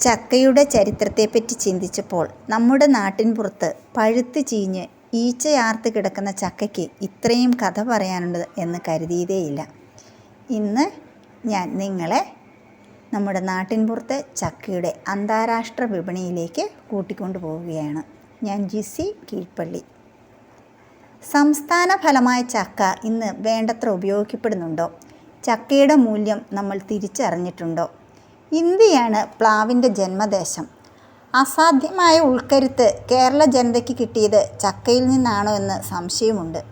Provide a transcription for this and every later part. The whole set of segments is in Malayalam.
ചക്കയുടെ ചരിത്രത്തെപ്പറ്റി ചിന്തിച്ചപ്പോൾ നമ്മുടെ നാട്ടിൻപുറത്ത് പഴുത്ത് ചീഞ്ഞ് ഈച്ചയാർത്ത് കിടക്കുന്ന ചക്കയ്ക്ക് ഇത്രയും കഥ പറയാനുണ്ട് എന്ന് കരുതിയതേയില്ല. ഇന്ന് ഞാൻ നിങ്ങളെ നമ്മുടെ നാട്ടിൻപുറത്തെ ചക്കയുടെ അന്താരാഷ്ട്ര വിപണിയിലേക്ക് കൂട്ടിക്കൊണ്ടു പോവുകയാണ്. ഞാൻ ജിസി കീഴ്പള്ളി. സംസ്ഥാന ഫലമായ ചക്ക ഇന്ന് വേണ്ടത്ര ഉപയോഗിക്കപ്പെടുന്നുണ്ടോ? ചക്കയുടെ മൂല്യം നമ്മൾ തിരിച്ചറിഞ്ഞിട്ടുണ്ടോ? ഇന്ത്യയാണ് പ്ലാവിന്റെ ജന്മദേശം. അസാധ്യമായ ഉൾക്കരുത്ത് കേരള ജനതയ്ക്ക് കിട്ടിയത് ചക്കയിൽ നിന്നാണോ എന്ന് സംശയമുണ്ട്.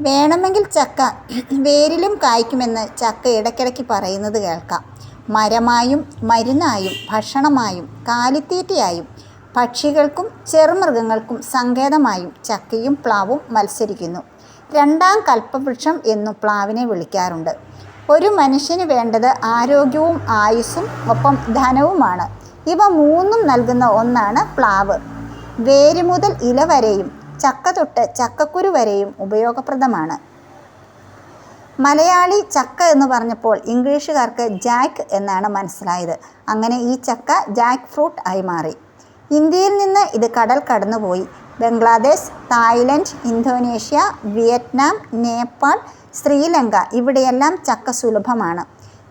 വേണമെങ്കിൽ ചക്ക വേരിലും കായ്ക്കുമെന്ന് ചക്ക ഇടയ്ക്കിടയ്ക്ക് പറയുന്നത് കേൾക്കാം. മരമായും മരുന്നായും ഭക്ഷണമായും കാലിത്തീറ്റയായും പക്ഷികൾക്കും ചെറുമൃഗങ്ങൾക്കും സങ്കേതമായും ചക്കയും പ്ലാവും മത്സരിക്കുന്നു. രണ്ടാം കൽപ്പവൃക്ഷം എന്നും പ്ലാവിനെ വിളിക്കാറുണ്ട്. ഒരു മനുഷ്യന് വേണ്ടത് ആരോഗ്യവും ആയുസ്സും ഒപ്പം ധനവുമാണ്. ഇവ മൂന്നും നൽകുന്ന ഒന്നാണ് പ്ലാവ്. വേര് മുതൽ ഇല വരെയും ചക്ക തൊട്ട് ചക്കക്കുരു വരെയും ഉപയോഗപ്രദമാണ്. മലയാളി ചക്ക എന്ന് പറഞ്ഞപ്പോൾ ഇംഗ്ലീഷുകാർക്ക് ജാക്ക് എന്നാണ് മനസ്സിലായത്. അങ്ങനെ ഈ ചക്ക ജാക്ക് ഫ്രൂട്ട് ആയി മാറി. ഇന്ത്യയിൽ നിന്ന് ഇത് കടൽ കടന്നുപോയി. Bangladesh Thailand Indonesia Vietnam Nepal Sri Lanka ഇവിടെയെല്ലാം ചക്ക സുലഭമാണ്.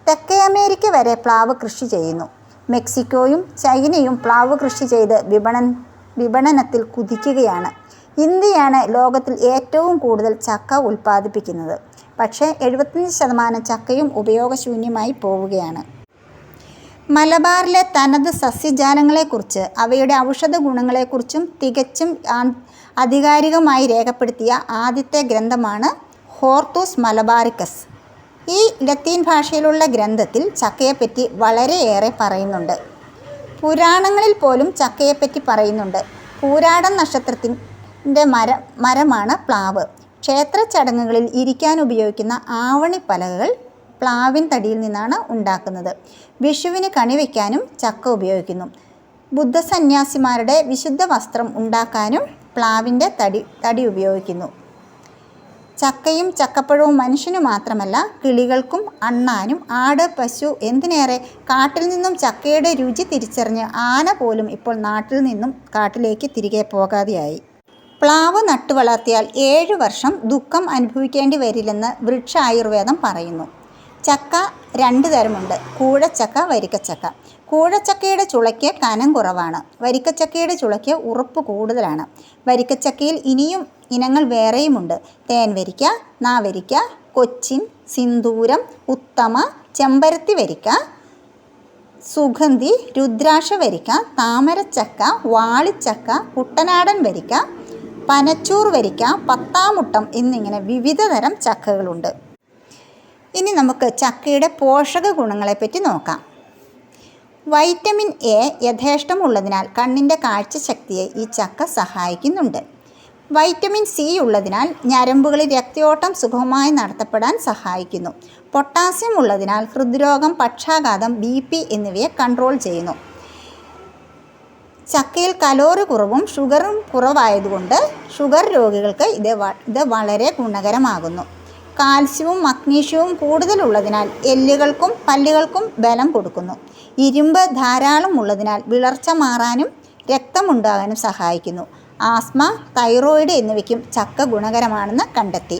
തെക്കേ അമേരിക്ക വരെ പ്ലാവ് കൃഷി ചെയ്യുന്നു. മെക്സിക്കോയും ചൈനയും പ്ലാവ് കൃഷി ചെയ്ത് വിപണൻ വിപണനത്തിൽ കുതിക്കുകയാണ്. ഇന്ത്യയാണ് ലോകത്തിൽ ഏറ്റവും കൂടുതൽ ചക്ക ഉൽപ്പാദിപ്പിക്കുന്നത്. പക്ഷേ എഴുപത്തഞ്ച് ശതമാനം ചക്കയും ഉപയോഗശൂന്യമായി പോവുകയാണ്. മലബാറിലെ തനത് സസ്യജാലങ്ങളെക്കുറിച്ച് അവയുടെ ഔഷധ ഗുണങ്ങളെക്കുറിച്ചും തികച്ചും ആധികാരികമായി രേഖപ്പെടുത്തിയ ആദ്യത്തെ ഗ്രന്ഥമാണ് ഹോർത്തൂസ് മലബാറിക്കസ്. ഈ ലത്തീൻ ഭാഷയിലുള്ള ഗ്രന്ഥത്തിൽ ചക്കയെപ്പറ്റി വളരെയേറെ പറയുന്നുണ്ട്. പുരാണങ്ങളിൽ പോലും ചക്കയെപ്പറ്റി പറയുന്നുണ്ട്. പൂരാടൻ നക്ഷത്രത്തിന്റെ മര മരമാണ് പ്ലാവ്. ക്ഷേത്ര ചടങ്ങുകളിൽ ഇരിക്കാൻ ഉപയോഗിക്കുന്ന ആവണിപ്പലകകൾ പ്ലാവിൻ തടിയിൽ നിന്നാണ് ഉണ്ടാക്കുന്നത്. വിഷുവിന് കണിവയ്ക്കാനും ചക്ക ഉപയോഗിക്കുന്നു. ബുദ്ധസന്യാസിമാരുടെ വിശുദ്ധ വസ്ത്രം ഉണ്ടാക്കാനും പ്ലാവിന്റെ തടി തടി ഉപയോഗിക്കുന്നു. ചക്കയും ചക്കപ്പഴവും മനുഷ്യനു മാത്രമല്ല കിളികൾക്കും അണ്ണാനും ആട് പശു എന്തിനേറെ കാട്ടിൽ നിന്നും ചക്കയുടെ രുചി തിരിച്ചറിഞ്ഞ് ആന പോലും ഇപ്പോൾ നാട്ടിൽ നിന്നും കാട്ടിലേക്ക് തിരികെ പോകാതെയായി. പ്ലാവ് നട്ടു വളർത്തിയാൽ ഏഴു വർഷം ദുഃഖം അനുഭവിക്കേണ്ടി വരില്ലെന്ന് വൃക്ഷ ആയുർവേദം പറയുന്നു. ചക്ക രണ്ട് തരമുണ്ട്. കൂഴച്ചക്ക വരിക്കച്ചക്ക. കൂഴച്ചക്കയുടെ ചുളയ്ക്ക് കനം കുറവാണ്. വരിക്കച്ചക്കയുടെ ചുളയ്ക്ക് ഉറപ്പ് കൂടുതലാണ്. വരിക്കച്ചക്കയിൽ ഇനിയും ഇനങ്ങൾ വേറെയുമുണ്ട്. തേൻവരിക്ക നാവരിക്ക കൊച്ചിൻ സിന്ദൂരം ഉത്തമ ചെമ്പരത്തി വരിക്ക സുഗന്ധി രുദ്രാക്ഷ വരിക്ക താമരച്ചക്ക വാളിച്ചക്ക കുട്ടനാടൻ വരിക്ക പനച്ചൂർ വരിക്ക പത്താമുട്ടം എന്നിങ്ങനെ വിവിധ തരം ചക്കകളുണ്ട്. ഇനി നമുക്ക് ചക്കയുടെ പോഷക ഗുണങ്ങളെപ്പറ്റി നോക്കാം. വൈറ്റമിൻ എ യഥേഷ്ടമുള്ളതിനാൽ കണ്ണിന്റെ കാഴ്ചശക്തിയെ ഈ ചക്ക സഹായിക്കുന്നുണ്ട്. വൈറ്റമിൻ സി ഉള്ളതിനാൽ ഞരമ്പുകളിൽ രക്തയോട്ടം സുഗമമായി നടത്തപ്പെടാൻ സഹായിക്കുന്നു. പൊട്ടാസ്യം ഉള്ളതിനാൽ ഹൃദ്രോഗം പക്ഷാഘാതം ബി പി എന്നിവയെ കൺട്രോൾ ചെയ്യുന്നു. ചക്കയിൽ കലോറി കുറവും ഷുഗറും കുറവായതുകൊണ്ട് ഷുഗർ രോഗികൾക്ക് ഇത് ഇത് വളരെ ഗുണകരമാകുന്നു. കാൽസ്യവും മഗ്നീഷ്യവും കൂടുതലുള്ളതിനാൽ എല്ലുകൾക്കും പല്ലുകൾക്കും ബലം കൊടുക്കുന്നു. ഇരുമ്പ് ധാരാളം ഉള്ളതിനാൽ വിളർച്ച മാറാനും രക്തമുണ്ടാകാനും സഹായിക്കുന്നു. ആസ്മ തൈറോയിഡ് എന്നിവയ്ക്കും ചക്ക ഗുണകരമാണെന്ന് കണ്ടെത്തി.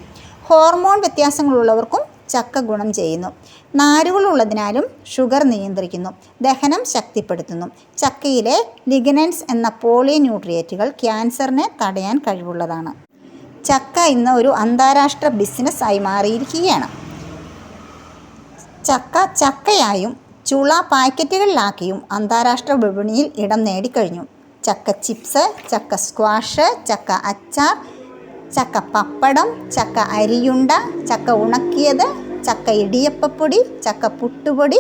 ഹോർമോൺ വ്യത്യാസങ്ങളുള്ളവർക്കും ചക്ക ഗുണം ചെയ്യുന്നു. നാരുകളുള്ളതിനാലും ഷുഗർ നിയന്ത്രിക്കുന്നു. ദഹനം ശക്തിപ്പെടുത്തുന്നു. ചക്കയിലെ ലിഗനൻസ് എന്ന പോളി ന്യൂട്രിയറ്റുകൾ ക്യാൻസറിനെ തടയാൻ കഴിവുള്ളതാണ്. ചക്ക ഇന്ന് ഒരു അന്താരാഷ്ട്ര ബിസിനസ്സായി മാറിയിരിക്കുകയാണ്. ചക്ക ചക്കയായും ചുള പാക്കറ്റുകളിലാക്കിയും അന്താരാഷ്ട്ര വിപണിയിൽ ഇടം നേടിക്കഴിഞ്ഞു. ചക്ക ചിപ്സ് ചക്ക സ്ക്വാഷ് ചക്ക അച്ചാർ ചക്ക പപ്പടം ചക്ക അരിയുണ്ട ചക്ക ഉണക്കിയത് ചക്ക ഇടിയപ്പപ്പൊടി ചക്ക പുട്ടുപൊടി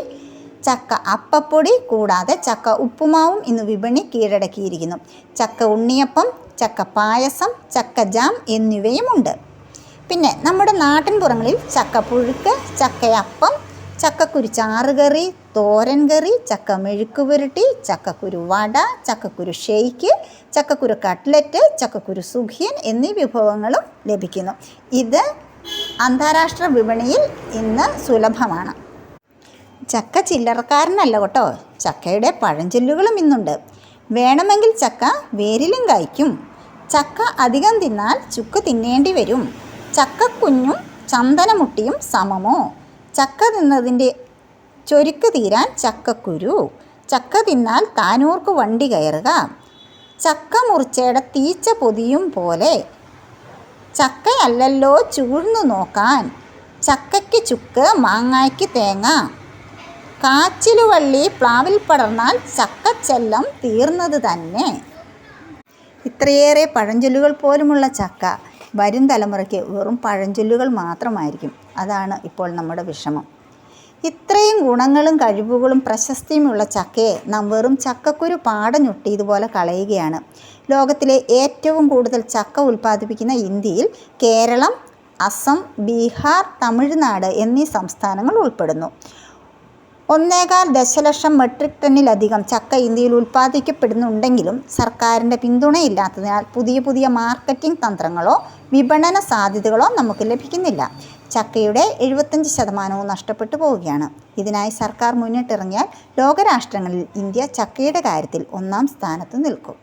ചക്ക അപ്പപ്പൊടി കൂടാതെ ചക്ക ഉപ്പുമാവും ഇന്ന് വിപണി കീഴടക്കിയിരിക്കുന്നു. ചക്ക ഉണ്ണിയപ്പം ചക്ക പായസം ചക്ക ജാം എന്നിവയുമുണ്ട്. പിന്നെ നമ്മുടെ നാട്ടിൻപുറങ്ങളിൽ ചക്ക പുഴുക്ക് ചക്കയപ്പം ചക്കക്കുരു ചാറുകറി തോരൻ കറി ചക്ക മെഴുക്ക് പുരട്ടി ചക്കക്കുരു വട ചക്കക്കുരു ഷെയ്ക്ക് ചക്കക്കുരു കട്ട്ലറ്റ് ചക്കക്കുരു സുഖിയൻ എന്നീ വിഭവങ്ങളും ലഭിക്കുന്നു. ഇത് അന്താരാഷ്ട്ര വിപണിയിൽ ഇന്ന് സുലഭമാണ്. ചക്ക ചില്ലറക്കാരനല്ല കേട്ടോ. ചക്കയുടെ പഴഞ്ചൊല്ലുകളും ഇന്നുണ്ട്. വേണമെങ്കിൽ ചക്ക വേരിലും കായ്ക്കും. ചക്ക അധികം തിന്നാൽ ചുക്ക് തിന്നേണ്ടി വരും. ചക്ക ചക്കക്കുഞ്ഞും ചന്ദനമുട്ടിയും സമമോ? ചക്ക തിന്നതിന്റെ ചൊരുക്ക് തീരാൻ ചക്കക്കുരു. ചക്ക തിന്നാൽ താനൂർക്ക് വണ്ടി കയറുക. ചക്ക മുറിച്ചയുടെ തീച്ച പൊതിയും പോലെ. ചക്കയല്ലല്ലോ ചൂഴ്ന്നു നോക്കാൻ. ചക്കയ്ക്ക് ചുക്ക് മാങ്ങായ്ക്ക് തേങ്ങ. കാച്ചിലുവള്ളി പ്ലാവിൽ പടർന്നാൽ ചക്കച്ചെല്ലം തീർന്നത് തന്നെ. ഇത്രയേറെ പഴഞ്ചൊല്ലുകൾ പോലുമുള്ള ചക്ക വരും തലമുറയ്ക്ക് വെറും പഴഞ്ചൊല്ലുകൾ മാത്രമായിരിക്കും. അതാണ് ഇപ്പോൾ നമ്മുടെ വിഷമം. ഇത്രയും ഗുണങ്ങളും കഴിവുകളും പ്രശസ്തിയുമുള്ള ചക്കയെ നാം വെറും ചക്കക്കുരു പാടഞ്ഞൊട്ടി ഇതുപോലെ കളയുകയാണ്. ലോകത്തിലെ ഏറ്റവും കൂടുതൽ ചക്ക ഉൽപ്പാദിപ്പിക്കുന്ന ഇന്ത്യയിൽ കേരളം അസം ബീഹാർ തമിഴ്നാട് എന്നീ സംസ്ഥാനങ്ങൾ ഉൾപ്പെടുന്നു. ഒന്നേകാൽ ദശലക്ഷം മെട്രിക് ടണ്ണിലധികം ചക്ക ഇന്ത്യയിൽ ഉൽപ്പാദിക്കപ്പെടുന്നുണ്ടെങ്കിലും സർക്കാരിന്റെ പിന്തുണയില്ലാത്തതിനാൽ പുതിയ പുതിയ മാർക്കറ്റിംഗ് തന്ത്രങ്ങളോ വിപണന സാധ്യതകളോ നമുക്ക് ലഭിക്കുന്നില്ല. ചക്കയുടെ എഴുപത്തഞ്ച് ശതമാനവും നഷ്ടപ്പെട്ടു പോവുകയാണ്. ഇതിനായി സർക്കാർ മുന്നിട്ടിറങ്ങിയാൽ ലോകരാഷ്ട്രങ്ങളിൽ ഇന്ത്യ ചക്കയുടെ കാര്യത്തിൽ ഒന്നാം സ്ഥാനത്ത് നിൽക്കും.